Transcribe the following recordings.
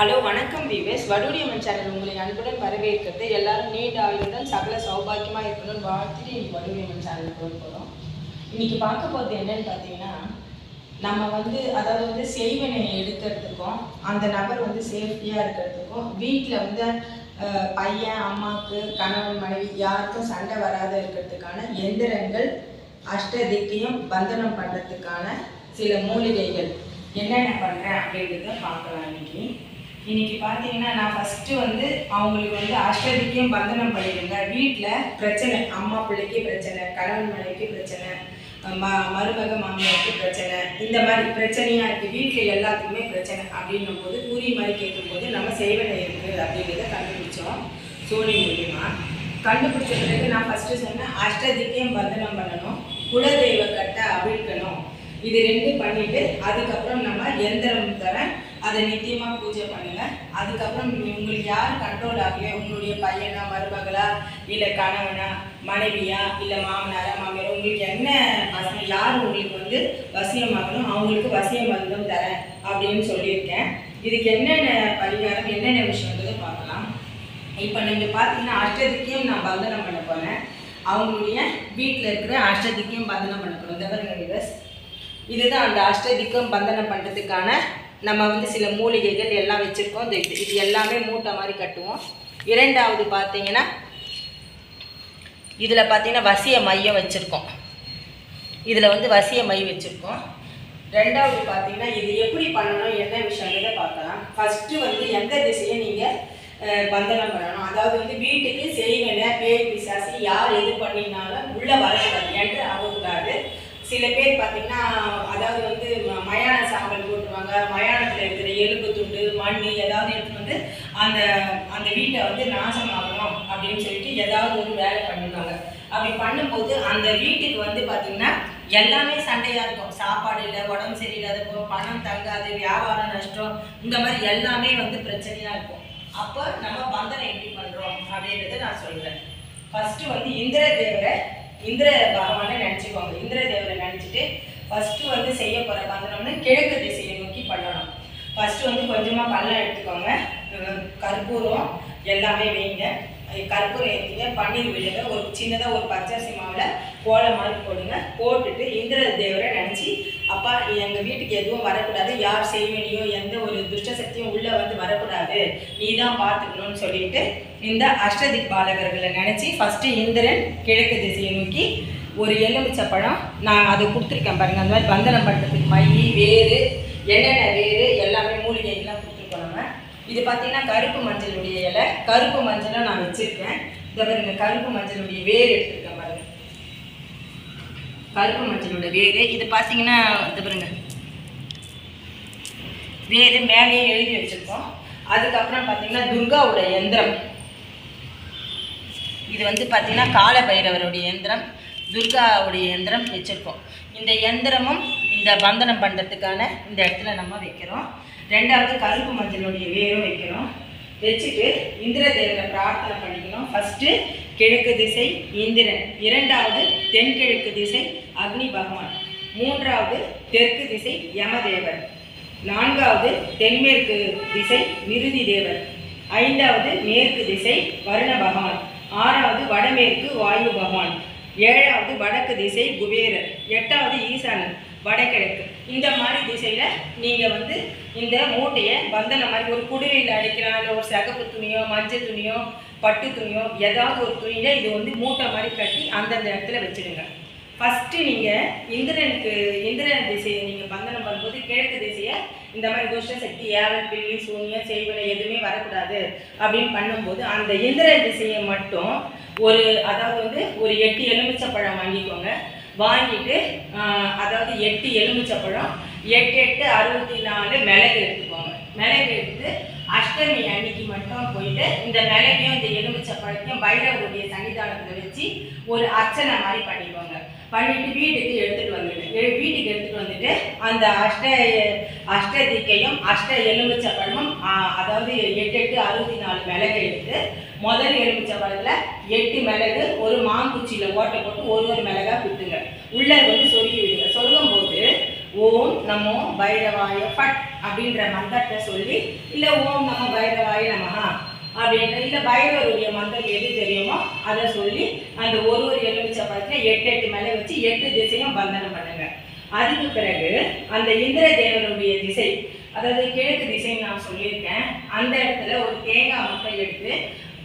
Hello வணக்கம் வீவேஸ் வடுடியம்மன் channel உங்களை அன்புடன் வரவேற்கிறது. எல்லாரும் நீண்ட ஆயுளுடன் சகல சௌபாக்கியமாக இருக்கணும்னு வாழ்த்துட்டு இன்னைக்கு வடுடியம்மன் சேனலுக்கு போக போகிறோம் இன்னைக்கு பார்க்க போகிறது என்னன்னு பார்த்தீங்கன்னா நம்ம வந்து அதாவது வந்து செய்வினை எடுக்கிறதுக்கும் அந்த நபர் வந்து சேஃப்டியாக இருக்கிறதுக்கும் வீட்டில் வந்து பையன் அம்மாவுக்கு கணவன் மனைவி யாருக்கும் சண்டை வராத இருக்கிறதுக்கான எந்திரங்கள் அஷ்டதிக்கையும் பந்தனம் பண்ணுறதுக்கான சில மூலிகைகள் என்னென்ன பண்ணுறேன் அப்படின்றத பார்க்கலாம் இன்னைக்கு. இன்னைக்கு பார்த்தீங்கன்னா நான் ஃபஸ்ட்டு வந்து அவங்களுக்கு வந்து அஷ்டதிக்கையும் பந்தனம் பண்ணிடுங்க வீட்டில் பிரச்சனை அம்மா பிள்ளைக்கு பிரச்சனை கணவன் மனைவிக்கு பிரச்சனை ம மருமக மாமியாருக்கு பிரச்சனை இந்த மாதிரி பிரச்சனையாக இருக்குது வீட்டில் எல்லாத்துக்குமே பிரச்சனை அப்படின்னும் போது கூறி மாதிரி கேட்கும்போது நம்ம செய்வனை இருக்குது அப்படிங்கிறத கண்டுபிடிச்சோம். சோழி மூலியமா. கண்டுபிடிச்ச பிறகு நான் ஃபஸ்ட்டு சொன்னேன் அஷ்டதிக்கையும் பந்தனம் பண்ணணும் குலதெய்வ கட்டை அவிழ்க்கணும். இது ரெண்டும் பண்ணிவிட்டு அதுக்கப்புறம் நம்ம எந்திரம் அதை நித்தியமாக பூஜை பண்ணுங்க. அதுக்கப்புறம் உங்களுக்கு யார் கண்ட்ரோல் ஆகலையோ உங்களுடைய பையனா மருமகளா இல்லை கணவனா மனைவியா இல்லை மாமனாரா மாமியாரா உங்களுக்கு என்ன வசதி யார் உங்களுக்கு வந்து வசியமாகணும் அவங்களுக்கு வசியம் வந்தும் தரேன் அப்படின்னு சொல்லியிருக்கேன். இதுக்கு என்னென்ன பரிகாரம் என்னென்ன விஷயன்றதை பார்க்கலாம். இப்போ நீங்கள் பார்த்தீங்கன்னா அஷ்டதிக்கையும் நான் பந்தனம் பண்ண போனேன் அவங்களுடைய வீட்டில் இருக்கிற அஷ்டதிக்கையும் பந்தனம் பண்ண போகிறோம் தவிர இதுதான் அந்த அஷ்டதிக்கம் பந்தனம் பண்ணுறதுக்கான நம்ம வந்து சில மூலிகைகள் எல்லாம் வச்சுருக்கோம். இது இது எல்லாமே மூட்டை மாதிரி கட்டுவோம். இரண்டாவது பார்த்தீங்கன்னா இதில் பார்த்தீங்கன்னா வசிய மையம் வச்சுருக்கோம். இதில் வந்து வசிய மை வச்சுருக்கோம். ரெண்டாவது பார்த்தீங்கன்னா இது எப்படி பண்ணணும் என்ன விஷயங்கிறத பார்க்கலாம். ஃபஸ்ட்டு வந்து எந்த திசையை நீங்கள் பந்தனம் பண்ணணும்? அதாவது வந்து வீட்டுக்கு செய்வன பேய் பிசாசி யார் எது பண்ணினாலும் உள்ளே வரக்கூடாது என்று ஆகக்கூடாது சில பேர் பார்த்திங்கன்னா அதாவது வந்து ம- மயானத்தில் இருக்கிற எலும்பு துண்டு மண் ஏதாவது எடுத்துட்டு வந்து அந்த அந்த வீட்டை வந்து நாசமாகணும் அப்படின்னு சொல்லிட்டு ஏதாவது ஒரு வேலை பண்ணுவாங்க. அப்படி பண்ணும்போது அந்த வீட்டுக்கு வந்து பார்த்திங்கன்னா எல்லாமே சண்டையாக இருக்கும். சாப்பாடு இல்லை உடம்பு சரியில்லாத இருக்கும் பணம் தங்காது வியாபாரம் நஷ்டம் இந்த மாதிரி எல்லாமே வந்து பிரச்சனையாக இருக்கும். அப்போ நம்ம பந்தனை எப்படி பண்ணுறோம் அப்படின்றத நான் சொல்கிறேன் ஃபஸ்ட்டு வந்து இந்திர தேவரை இந்திர பகவானை நினச்சிக்கோங்க. இந்திர தேவரை நினச்சிட்டு ஃபஸ்ட்டு வந்து செய்ய போகிற பந்தனம்னு கிழக்கு திசையை பண்ணணும். ஃபஸ்ட்டு வந்து கொஞ்சமாக பள்ளம் எடுத்துக்கோங்க. கற்பூரம் எல்லாமே வைங்க. கற்பூரம் ஏற்றிங்க பன்னீர் விழுங்க. ஒரு சின்னதாக ஒரு பச்சரிசி மாவில் கோலம் மாதிரி போடுங்க. போட்டுட்டு இந்திர தேவரை நினச்சி அப்பா எங்கள் வீட்டுக்கு எதுவும் வரக்கூடாது. யார் செய்வனியோ எந்த ஒரு துஷ்ட சக்தியும் உள்ளே வந்து வரக்கூடாது. நீ தான் பார்த்துக்கணும்னு சொல்லிட்டு இந்த அஷ்டதிக் பாலகர்களை நினச்சி ஃபஸ்ட்டு இந்திரன் கிழக்கு திசையை நோக்கி ஒரு எலுமிச்சை பழம் நான் அதை கொடுத்துருக்கேன் பாருங்கள் அந்த மாதிரி பந்தனம் பண்ணுறதுக்கு மை வேறு என்னென்ன வேறு எல்லாமே மூலிகைகள்லாம் கொடுத்துருக்கோம் நம்ம. இது பார்த்தீங்கன்னா கருப்பு மஞ்சளுடைய இலை. கருப்பு மஞ்சளும் நான் வச்சுருக்கேன். இதை பாருங்க கருப்பு மஞ்சளுடைய வேர் எடுத்துருக்கேன் பாருங்க. கருப்பு மஞ்சளோட வேர். இது பார்த்தீங்கன்னா இது பாருங்க. வேறு மேலேயே எழுதி வச்சுருக்கோம். அதுக்கப்புறம் பார்த்தீங்கன்னா துர்காவோட எந்திரம். இது வந்து பார்த்திங்கன்னா கால பைரவருடைய எந்திரம் துர்காவுடைய எந்திரம் வச்சுருக்கோம். இந்த எந்திரமும் இந்த பந்தனம் பண்ணுறதுக்கான இந்த இடத்துல நம்ம வைக்கிறோம். ரெண்டாவது கருப்பு மஞ்சளுடைய வேரும் வைக்கிறோம். வச்சுட்டு இந்திர தேவனை பிரார்த்தனை பண்ணிக்கணும். ஃபஸ்ட்டு கிழக்கு திசை இந்திரன். இரண்டாவது தென்கிழக்கு திசை அக்னி பகவான். மூன்றாவது தெற்கு திசை யமதேவர். நான்காவது தென்மேற்கு திசை நிருதி தேவர். ஐந்தாவது மேற்கு திசை வருண பகவான். ஆறாவது வடமேற்கு வாயு பகவான். ஏழாவது வடக்கு திசை குபேரர். எட்டாவது ஈசானன். வடகிழக்கு. இந்த மாதிரி திசையில் நீங்கள் வந்து இந்த மூட்டையை பந்தன மாதிரி ஒரு குடுவையில் அடிக்கலாம் இல்லை ஒரு சகப்பு துணியோ மஞ்சள் துணியோ பட்டு துணியோ ஏதாவது ஒரு துணியில் இது வந்து மூட்டை மாதிரி கட்டி அந்தந்த இடத்துல வச்சிடுங்க. ஃபஸ்ட்டு நீங்கள் இந்திரனுக்கு இந்திரன் திசையை நீங்கள் பந்தனம் பண்ணும்போது கிழக்கு திசையை இந்த மாதிரி துஷ்ட சக்தி ஏவல் பில்லி சூனியம் செய்வனை எதுவுமே வரக்கூடாது அப்படின்னு பண்ணும்போது அந்த இந்திரன் திசையை மட்டும் ஒரு அதாவது வந்து ஒரு எட்டு எலுமிச்சை பழம் வாங்கிக்கோங்க. வாங்கிட்டு அதாவது எட்டு எலுமிச்சப்பழம் எட்டு எட்டு அறுபத்தி நாலு மிளகு எடுத்துக்கோங்க. மிளகு எடுத்து அஷ்டமி அன்னைக்கு மட்டும் போயிட்டு இந்த மிளகையும் இந்த எலுமிச்சப்பழத்தையும் பைரவருடைய சன்னிதானத்தில் வச்சு ஒரு அர்ச்சனை மாதிரி பண்ணிடுவாங்க பண்ணிட்டு வீட்டுக்கு எடுத்துகிட்டு வந்துட்டு வீட்டுக்கு எடுத்துகிட்டு வந்துட்டு அந்த அஷ்ட அஷ்டதிக்கையும் அஷ்ட எலுமிச்சப்பழமும் அதாவது எட்டு எட்டு அறுபத்தி நாலு மிளகு எடுத்து முதல் எலுமிச்சப்பழத்தில் எட்டு மிளகு ஒரு மாங்குச்சியில் ஓட்டை போட்டு ஒரு ஒரு மிளகா குத்துங்க. உள்ள வந்து சொருகி விடுங்க. சொருகும் போது ஓம் நமோ பைரவாய பட் அப்படின்ற மந்திரத்தை சொல்லி இல்லை ஓம் நமோ பைரவாய நமஹா அப்படின்ற இல்லை பைரவருடைய மந்திரம் எது தெரியுமோ அதை சொல்லி அந்த ஒரு ஒரு எலுமிச்சை பழத்தில் எட்டு எட்டு மேலே வச்சு எட்டு திசையும் பந்தனம் பண்ணுங்க. அதுக்கு பிறகு அந்த இந்திர தேவனுடைய திசை அதாவது கிழக்கு திசைன்னு நான் சொல்லியிருக்கேன் அந்த இடத்துல ஒரு தேங்காய் மட்டும் எடுத்து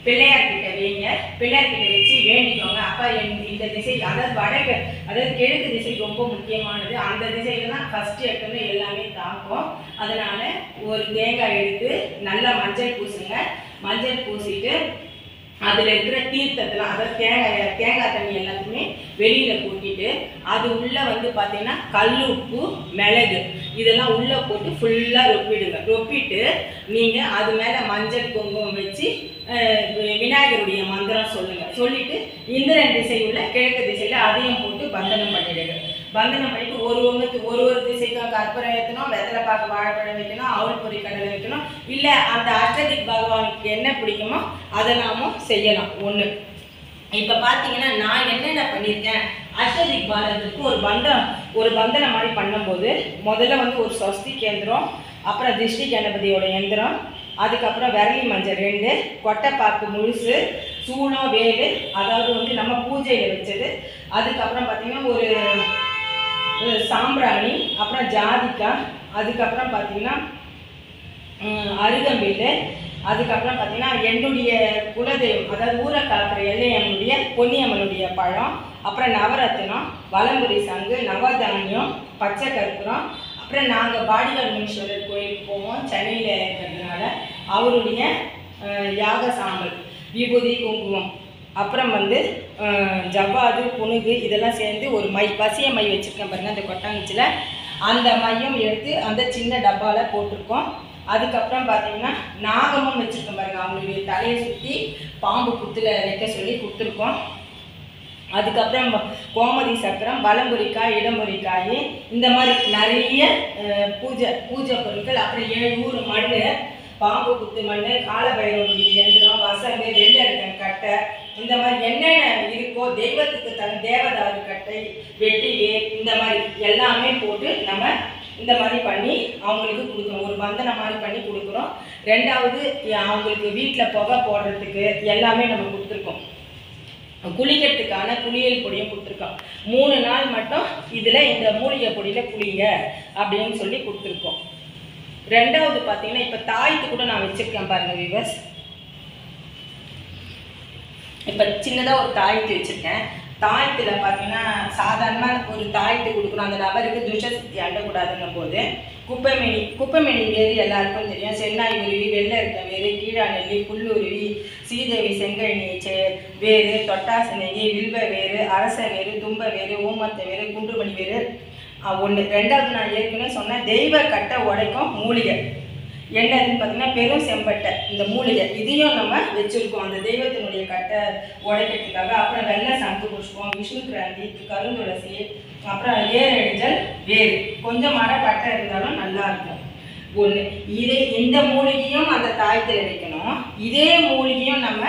பிள்ளையார் கிட்ட வைங்க. பிள்ளையார் வச்சு வேண்டிக்கோங்க. அப்பா என் இந்த திசை அதாவது வடக்கு அதாவது கிழக்கு திசை ரொம்ப முக்கியமானது. அந்த திசையில தான் ஃபர்ஸ்ட் எப்பவுமே எல்லாமே தாக்கும். அதனால ஒரு தேங்காய் எடுத்து நல்லா மஞ்சள் பூசுங்க. மஞ்சள் பூசிட்டு அதில் இருக்கிற தீர்த்தத்தெல்லாம் அதாவது தேங்காய் தேங்காய் தண்ணி எல்லாத்தையுமே வெளியில் கூட்டிட்டு அது உள்ளே வந்து பார்த்தீங்கன்னா கல் உப்பு மிளகு. இதெல்லாம் உள்ளே போட்டு ஃபுல்லாக ரொப்பிடுங்க. ரொப்பிட்டு நீங்கள் அது மேலே மஞ்சள் குங்குமம் வச்சு விநாயகருடைய மந்திரம் சொல்லுங்கள் சொல்லிவிட்டு இந்திரன் திசையுள்ள கிழக்கு திசையில் அதையும் போட்டு பந்தனம் பண்ணிடுங்க. பந்தனம் பண்ணிட்டு ஒரு ஒன்றுக்கு ஒரு ஒரு திசைக்கும் கற்பூரம் வைக்கணும் வெத்தலை பாக்கு வாழைப்பழம் வைக்கணும் அவள் பொறி கடலை வைக்கணும். இல்லை அந்த அஷ்டதிக் பகவானுக்கு என்ன பிடிக்குமோ அதை நாமும் செய்யலாம். ஒன்று இப்போ பார்த்தீங்கன்னா நான் என்னென்ன பண்ணியிருக்கேன் அஷ்டதிக் பாரதத்துக்கு ஒரு பந்தம். ஒரு பந்தனை மாதிரி பண்ணும்போது முதல்ல வந்து ஒரு ஸ்வஸ்தி கேந்திரம் அப்புறம் திருஷ்டி கணபதியோட எந்திரம் அதுக்கப்புறம் விரலி மஞ்சள் ரெண்டு கொட்டைப்பாக்கு முழுசு சூளம் வேலு அதாவது வந்து நம்ம பூஜையில் வச்சது. அதுக்கப்புறம் பார்த்திங்கன்னா ஒரு சாம்பிராணி அப்புறம் ஜாதிக்காய் அதுக்கப்புறம் பார்த்திங்கன்னா ம், அருகம்பில்லு அதுக்கப்புறம் பார்த்தீங்கன்னா என்னுடைய குலதெய்வம் அதாவது ஊரை காக்கிற எல்லையம்மனுடைய பொன்னியம்மனுடைய பழம் அப்புறம் நவரத்தினம் வலம்புரி சங்கு நவதானியம் பச்சை கற்பூரம் அப்புறம் நாங்கள் பாடிகார் முனீஸ்வரர் கோயிலுக்கு போவோம் சென்னையில் இருக்கிறதுனால. அவருடைய யாக சாம்பல் விபூதி குங்குமம் அப்புறம் வந்து ஜவ்வாது புனுகு இதெல்லாம் சேர்ந்து ஒரு மை பசிய மை வச்சுருக்கேன் பாருங்கள் அந்த கொட்டாங்குச்சியில் அந்த மையம் எடுத்து அந்த சின்ன டப்பாவில் போட்டிருக்கோம். அதுக்கப்புறம் பார்த்தீங்கன்னா நாகமும் வச்சுருக்கோம் பாருங்க. அவங்களுடைய தலையை சுற்றி பாம்பு புத்தில் வைக்க சொல்லி கொடுத்துருக்கோம். அதுக்கப்புறம் கோமதி சக்கரம் வலம்புரிக்காய் இடம்புரிக்காய் இந்த மாதிரி நிறைய பூஜை பூஜை பொருட்கள் அப்புறம் ஏழு ஊர் மண் பாம்பு குத்து மண் காலபைரவருடைய எந்திரம் வசந்து வெள்ளெடுக்கன் கட்டை இந்த மாதிரி என்னென்ன இருக்கோ தெய்வத்துக்கு தன் தேவதாரு கட்டை வெட்டி இந்த மாதிரி எல்லாமே போட்டு நம்ம இந்த மாதிரி பண்ணி அவங்களுக்கு கொடுக்குறோம் ஒரு பந்தனம் மாதிரி பண்ணி கொடுக்குறோம் ரெண்டாவது அவங்களுக்கு வீட்டில் புகை போடுறதுக்கு எல்லாமே நம்ம கொடுத்துருக்கோம். குளிக்கிறதுக்கான குளியல் பொடியும் கொடுத்துருக்கோம். மூணு நாள் மட்டும் இதில் இந்த மூலிகை பொடியில் குளிங்க அப்படின்னு சொல்லி கொடுத்துருக்கோம். ரெண்டாவது பார்த்தீங்கன்னா இப்போ தாய்த்து கூட நான் வச்சுருக்கேன் பாருங்கள் விவஸ் இப்போ சின்னதாக ஒரு தாயத்து வச்சுருக்கேன். தாயத்தில் பார்த்தீங்கன்னா சாதாரணமாக ஒரு தாயத்து கொடுக்குறோம் அந்த நபருக்கு துஷசக்தி அண்டக்கூடாதுன்னும் போது குப்பைமேனி குப்பைமேனி வேறு எல்லாருக்கும் தெரியும். சென்னாய் உருவி வெள்ளை இருக்க வேறு கீழாநெல்லி புல்லுருவி சீதேவி செங்கழி சே வேறு தொட்டாசு வில்வ வேறு அரச வேறு தும்ப வேறு ஊமத்த வேறு குண்டுமணி வேறு. ஒன்று ரெண்டாவது நான் ஏற்கனவே சொன்னேன் தெய்வ கட்டை உடைக்கும் மூலிகை. என்னதுன்னு பார்த்தீங்கன்னா பெரும் செம்பட்டை இந்த மூலிகை இதையும் நம்ம வச்சுருக்கோம். அந்த தெய்வத்தினுடைய கட்டை உடைக்கிறதுக்காக. அப்புறம் வெள்ளை சங்கு புஷ்பம் விஷ்ணு கிராந்தி கருந்துளசி அப்புறம் ஏரெழிஞ்சல் வேறு கொஞ்சம் மர பட்டை இருந்தாலும் நல்லா இருக்கும். ஒன்று இதே இந்த மூலிகையும் அந்த தாயத்தில் வைக்கணும். இதே மூலிகையும் நம்ம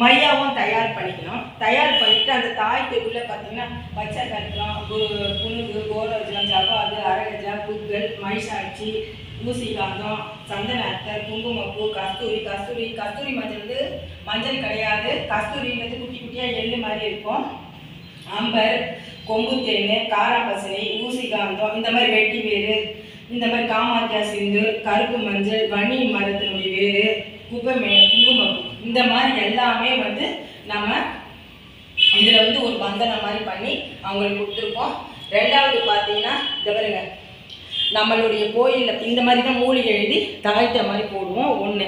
மையாவும் தயார் பண்ணிக்கணும். தயார் பண்ணிட்டு அந்த தாயத்துக்குள்ளே பார்த்தீங்கன்னா பச்சை கருக்கம் புண்ணுக்கு புனுகு கோரோஜனம் ஜவ்வாது அரகஜா புட்கள் மைசாட்சி ஊசிகாந்தம் சந்தன அத்தர் குங்குமப்பூ கஸ்தூரி கஸ்தூரி கஸ்தூரி மஞ்சள் வந்து மஞ்சள் கிடையாது. கஸ்தூரின்றது குட்டி குட்டியாக எள்ளு மாதிரி இருக்கும். அம்பர் கொம்பு தேன் ஊசி ஊசிகாந்தம் இந்த மாதிரி வெட்டி வேறு இந்த மாதிரி காமாத்தியா சிந்து கருப்பு மஞ்சள் வன்னி மரத்தினுடைய வேறு குப்பை குங்குமப்பூ. இந்த மாதிரி எல்லாமே வந்து நம்ம இதில் வந்து ஒரு பந்தனை மாதிரி பண்ணி அவங்களுக்கு கொடுத்துருக்கோம் ரெண்டாவது பார்த்தீங்கன்னா இந்த பாருங்க. நம்மளுடைய கோயிலில் இந்த மாதிரி தான் மூலிகை எழுதி தாழ்த்த மாதிரி போடுவோம் ஒன்று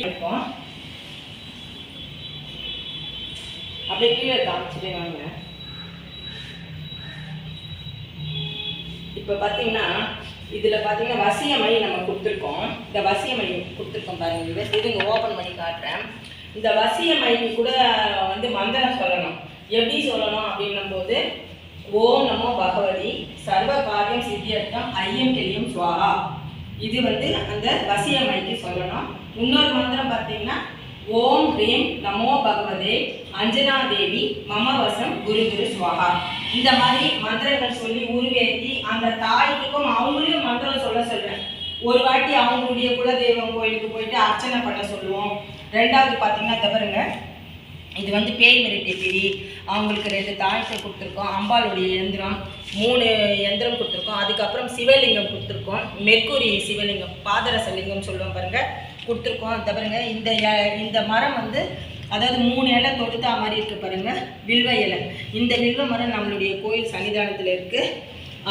இருக்கும் அப்படியே கீழே காமிச்சிட்டே வாங்க. இப்போ பார்த்தீங்கன்னா இதில் பார்த்தீங்கன்னா வசியமை நம்ம கொடுத்துருக்கோம். இந்த வசியமை கொடுத்துருக்கோம் பாருங்க இது இதுங்க ஓப்பன் பண்ணி காட்டுறேன். இந்த வசியமைக்கு கூட வந்து மந்திரம் சொல்லணும். எப்படி சொல்லணும் அப்படின்னும் போது ஓம் நமோ பகவதி சர்வ காரியம் சித்தியர்த்தம் ஐயம் கெளியும் சுவாகா இது வந்து அந்த வசியமைக்கு சொல்லணும். இன்னொரு மந்திரம் பார்த்தீங்கன்னா ஓம் ஹ்ரீம் நமோ பகவதே அஞ்சனா தேவி மமவசம் குரு குரு சுவாகா இந்த மாதிரி மந்திரங்கள் சொல்லி உருவேற்றி அந்த தாய்க்கும் அவங்களையும் மந்திரம் சொல்ல சொல்கிறேன் ஒரு வாட்டி அவங்களுடைய குலதெய்வம் கோயிலுக்கு போயிட்டு அர்ச்சனை பண்ண சொல்லுவோம். ரெண்டாவது பார்த்தீங்கன்னா தவறுங்க இது வந்து பேய் மிரட்டி பிரி. அவங்களுக்கு ரெண்டு தாய்க்கு கொடுத்துருக்கோம். அம்பாளுடைய எந்திரம். மூணு எந்திரம் கொடுத்துருக்கோம். அதுக்கப்புறம் சிவலிங்கம் கொடுத்துருக்கோம். மெர்க்குரி சிவலிங்கம் பாதரச லிங்கம் சொல்லுவோம் பாருங்கள் கொடுத்துருக்கோம். தவறுங்க இந்த இந்த மரம் வந்து அதாவது மூணு இலை தொடுத்தா மாதிரி இருக்கு பாருங்க. வில்வ இலை. இந்த வில்வ மரம் நம்மளுடைய கோயில் சன்னிதானத்தில் இருக்கு.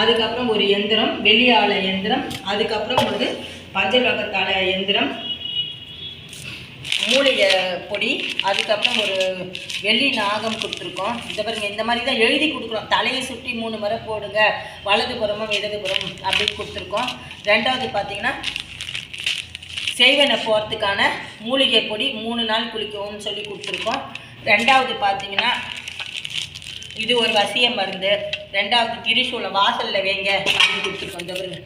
அதுக்கப்புறம் ஒரு எந்திரம் வெளியாள எந்திரம் அதுக்கப்புறம் ஒரு பஞ்சலோகத்தாள எந்திரம் மூலிகை பொடி அதுக்கப்புறம் ஒரு வெள்ளி நாகம் கொடுத்துருக்கோம். இந்த பாருங்க இந்த மாதிரி தான் எழுதி கொடுக்குறோம். தலையை சுற்றி மூணு முறை போடுங்க. வலதுபுறமும் இடதுபுறம் அப்படின்னு கொடுத்துருக்கோம். ரெண்டாவது பார்த்தீங்கன்னா செய்வனை போகிறதுக்கான மூலிகை பொடி மூணு நாள் குளிக்கவும் சொல்லி கொடுத்துருக்கோம். ரெண்டாவது பார்த்தீங்கன்னா இது ஒரு வசிய மருந்து. ரெண்டாவது திரிசூலம் வாசலில் வைங்க அப்படின்னு கொடுத்துருக்கோம். இந்த பாருங்க.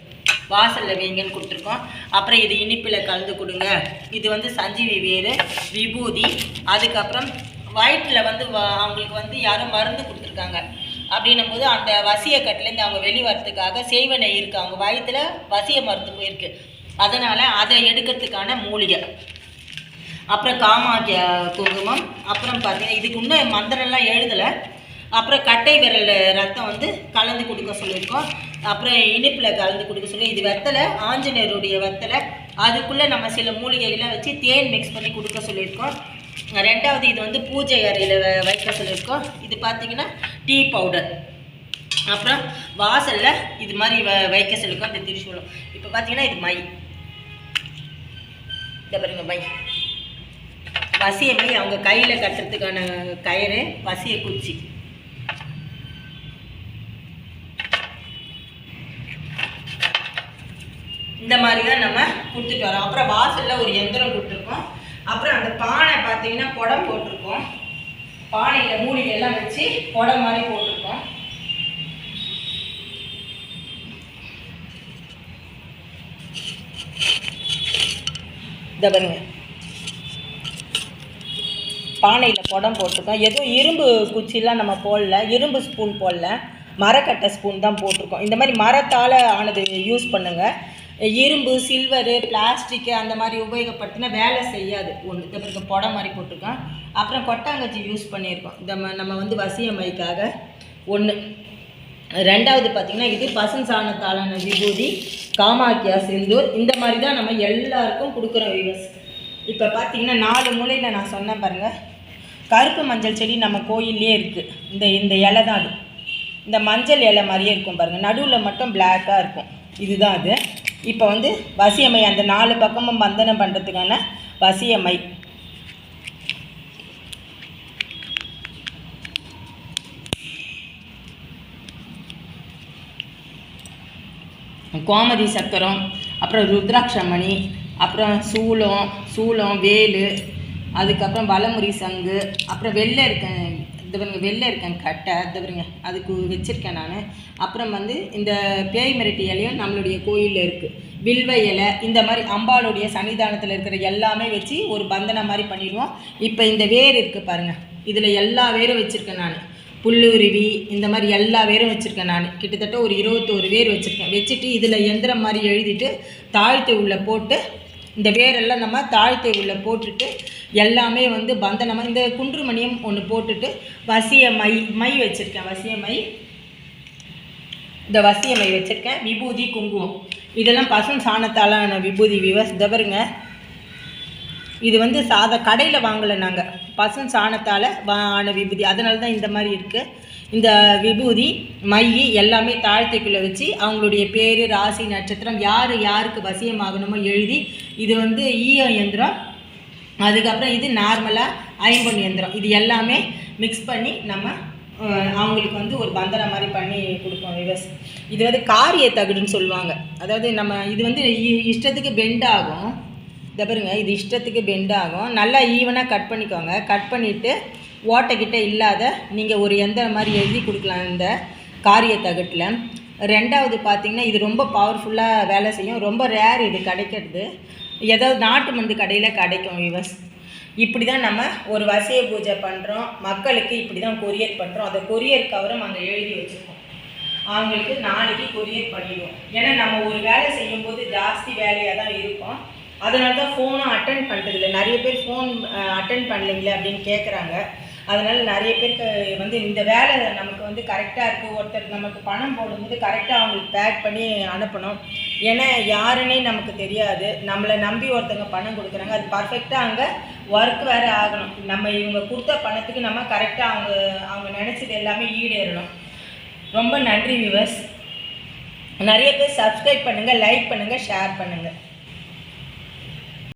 வாசலில் வைங்கன்னு கொடுத்துருக்கோம். அப்புறம் இது இனிப்பில் கலந்து கொடுங்க. இது வந்து சஞ்சீவி வேறு விபூதி அதுக்கப்புறம் வயிற்றில் வந்து வ- அவங்களுக்கு வந்து யாரும் மருந்து கொடுத்துருக்காங்க. அப்படின்னும் போது அந்த வசிய கட்டிலேருந்து அவங்க வெளி வரத்துக்காக செய்வனை இருக்கு. அவங்க வயிற்றில் வசிய மருந்து போயிருக்கு. அதனால் அதை எடுக்கிறதுக்கான மூலிகை. அப்புறம் காமாக்கிய குங்குமம் அப்புறம் பார்த்தீங்கன்னா இதுக்கு இன்னும் மந்திரம்லாம் எழுதலை. அப்புறம் கட்டை விரல் ரத்தம் வந்து கலந்து கொடுக்க சொல்லியிருக்கோம். அப்புறம் இனிப்பில் கலந்து கொடுக்க சொல்லி இது வெத்தலை ஆஞ்சநேயருடைய வெத்தலை. அதுக்குள்ளே நம்ம சில மூலிகைகள்லாம் வச்சு தேன் மிக்ஸ் பண்ணி கொடுக்க சொல்லியிருக்கோம். ரெண்டாவது இது வந்து பூஜை அறையில் வைக்க சொல்லியிருக்கோம். இது பார்த்தீங்கன்னா டீ பவுடர். அப்புறம் வாசலில் இது மாதிரி வ வைக்க சொல்லியிருக்கோம். இந்த திரிசூலம். இப்போ பார்த்தீங்கன்னா இது மை. இதை பாருங்க பை. வசிய அவங்க கையில் கட்டுறதுக்கான கயிறு வசிய குச்சி. இந்த மாதிரி தான் நம்ம கொடுத்துட்டு வரோம். அப்புறம் வாசலில் ஒரு எந்திரம் கொடுத்துருக்கோம் அப்புறம் அந்த பானை பார்த்தீங்கன்னா குடம் போட்டிருக்கோம். பானையில் மூலிகை எல்லாம் வச்சு குடம் மாதிரி போட்டிருக்கோம். இதை பாருங்க. பானையில் குடம் போட்டிருக்கோம். எதுவும் இரும்பு குச்சிலாம் நம்ம போடல இரும்பு ஸ்பூன் போடல. மரக்கட்டை ஸ்பூன் தான் போட்டிருக்கோம். இந்த மாதிரி மரத்தால் ஆனது யூஸ் பண்ணுங்கள் இரும்பு சில்வரு பிளாஸ்டிக்கு அந்த மாதிரி உபயோகப்படுத்தினா வேலை செய்யாது. ஒன்று இந்த பிறகு புடம் மாதிரி போட்டிருக்கோம். அப்புறம் கொட்டாங்கச்சி யூஸ் பண்ணியிருக்கோம். இந்த ம- நம்ம வந்து வசியமைக்காக ஒன்று ரெண்டாவது பார்த்திங்கன்னா இது பசும் சாணத்தாலான விபூதி. காமாக்கியா சிந்தூர். இந்த மாதிரி தான் நம்ம எல்லாருக்கும் கொடுக்குறோம் வீவர்ஸ் இப்போ பார்த்தீங்கன்னா நாலு மூலையில் நான் சொன்னேன் பாருங்கள் கருப்பு மஞ்சள் செடி நம்ம கோயிலே இருக்குது இந்த இந்த இலை தான் அது. இந்த மஞ்சள் இலை மாதிரியே இருக்கும் பாருங்கள் நடுவில் மட்டும் பிளாக்காக இருக்கும். இதுதான் அது. இப்போ வந்து வசியமை அந்த நாலு பக்கமும் பந்தனம் பண்ணுறதுக்கான வசியமை கோமதி சக்கரம் அப்புறம் ருத்ராட்சமணி அப்புறம் சூலம் சூலம் வேலு அதுக்கப்புறம் வலமுறி சங்கு அப்புறம் வெள்ளை இருக்கேன் இது பாருங்க வெள்ளை இருக்கேன் கட்டை இது பாருங்க அதுக்கு வச்சுருக்கேன் நான். அப்புறம் வந்து இந்த பேய் மிரட்டி இலையும் நம்மளுடைய கோயிலில் இருக்குது வில்வ இலை இந்த மாதிரி அம்பாளுடைய சன்னிதானத்தில் இருக்கிற எல்லாமே வச்சு ஒரு பந்தனம் மாதிரி பண்ணிடுவோம். இப்போ இந்த வேர் இருக்குது பாருங்கள் இதில் எல்லா வேரும் வச்சுருக்கேன் நான். புல்லுருவி இந்த மாதிரி எல்லா வேரும் வச்சுருக்கேன் நான். கிட்டத்தட்ட ஒரு இருபத்தோரு வேர் வச்சுருக்கேன். வச்சுட்டு இதில் எந்திரம் மாதிரி எழுதிட்டு தாழ்த்து உள்ளே போட்டு இந்த வேரெல்லாம் நம்ம தாழ்த்து உள்ள போட்டுட்டு எல்லாமே வந்து பந்தனமாக இந்த குன்றுமணியும் ஒன்று போட்டுட்டு வசிய மை மை வச்சுருக்கேன். வசிய மை. இந்த வசிய மை வச்சுருக்கேன். விபூதி குங்குமம். இதெல்லாம் பசும் சாணத்தாலான விபூதி விவஸ் தவறுங்க இது வந்து சாதா கடையில் வாங்கலை நாங்கள் பசும் சாணத்தால் ஆன விபூதி. அதனால தான் இந்த மாதிரி இருக்குது இந்த விபூதி மை எல்லாமே தாழ்த்தைக்குள்ளே வச்சு அவங்களுடைய பேர் ராசி நட்சத்திரம் யார் யாருக்கு வசியமாகணுமோ எழுதி இது வந்து ஈய இயந்திரம். அதுக்கப்புறம் இது நார்மலாக ஐம்பொன் இயந்திரம். இது எல்லாமே மிக்ஸ் பண்ணி நம்ம அவங்களுக்கு வந்து ஒரு பந்தரம் மாதிரி பண்ணி கொடுப்போம் விவஸ். இது வந்து காரிய தகுடுன்னு சொல்லுவாங்க. அதாவது நம்ம இது வந்து இ- இஷ்டத்துக்கு பெண்ட் ஆகும். இதை பாருங்க இது இஷ்டத்துக்கு பெண்ட் ஆகும். நல்லா ஈவனாக கட் பண்ணிக்கோங்க. கட் பண்ணிவிட்டு ஓட்டைக்கிட்ட இல்லாத நீங்கள் ஒரு எந்திரம் மாதிரி எழுதி கொடுக்கலாம் இந்த காரிய தகட்டில். ரெண்டாவது பார்த்தீங்கன்னா இது ரொம்ப பவர்ஃபுல்லாக வேலை செய்யும். ரொம்ப ரேர் இது கிடைக்கிறது. ஏதாவது நாட்டு மருந்து கடையில் கிடைக்கும் விவஸ் இப்படி தான் நம்ம ஒரு வசிய பூஜை பண்ணுறோம் மக்களுக்கு இப்படி தான் கொரியர் பண்ணுறோம் அந்த கொரியர் கவரும் அங்கே எழுதி வச்சுருக்கோம். அவங்களுக்கு நாளைக்கு கொரியர் பண்ணிடுவோம். ஏன்னா நம்ம ஒரு வேலை செய்யும்போது ஜாஸ்தி வேலையாக தான் இருக்கும். அதனால தான் ஃபோனும் அட்டன் பண்ணுறதில்ல நிறைய பேர் ஃபோன் அட்டன் பண்ணலைங்களே அப்படின்னு கேட்குறாங்க அதனால் நிறைய பேருக்கு வந்து இந்த வேலை நமக்கு வந்து கரெக்டாக இருக்குது ஒருத்தர் நமக்கு பணம் போடும்போது கரெக்டாக அவங்களுக்கு பேக் பண்ணி அனுப்பணும். ஏன்னா யாருன்னே நமக்கு தெரியாது. நம்மளை நம்பி ஒருத்தங்க பணம் கொடுக்குறாங்க. அது பர்ஃபெக்டாக அங்கே ஒர்க் வேறு ஆகணும். நம்ம இவங்க கொடுத்த பணத்துக்கு நம்ம கரெக்டாக அவங்க அவங்க நினச்சது எல்லாமே ஈடேறணும். ரொம்ப நன்றி வியூவர்ஸ் நிறைய பேர் சப்ஸ்கிரைப் பண்ணுங்கள் லைக் பண்ணுங்கள் ஷேர் பண்ணுங்கள்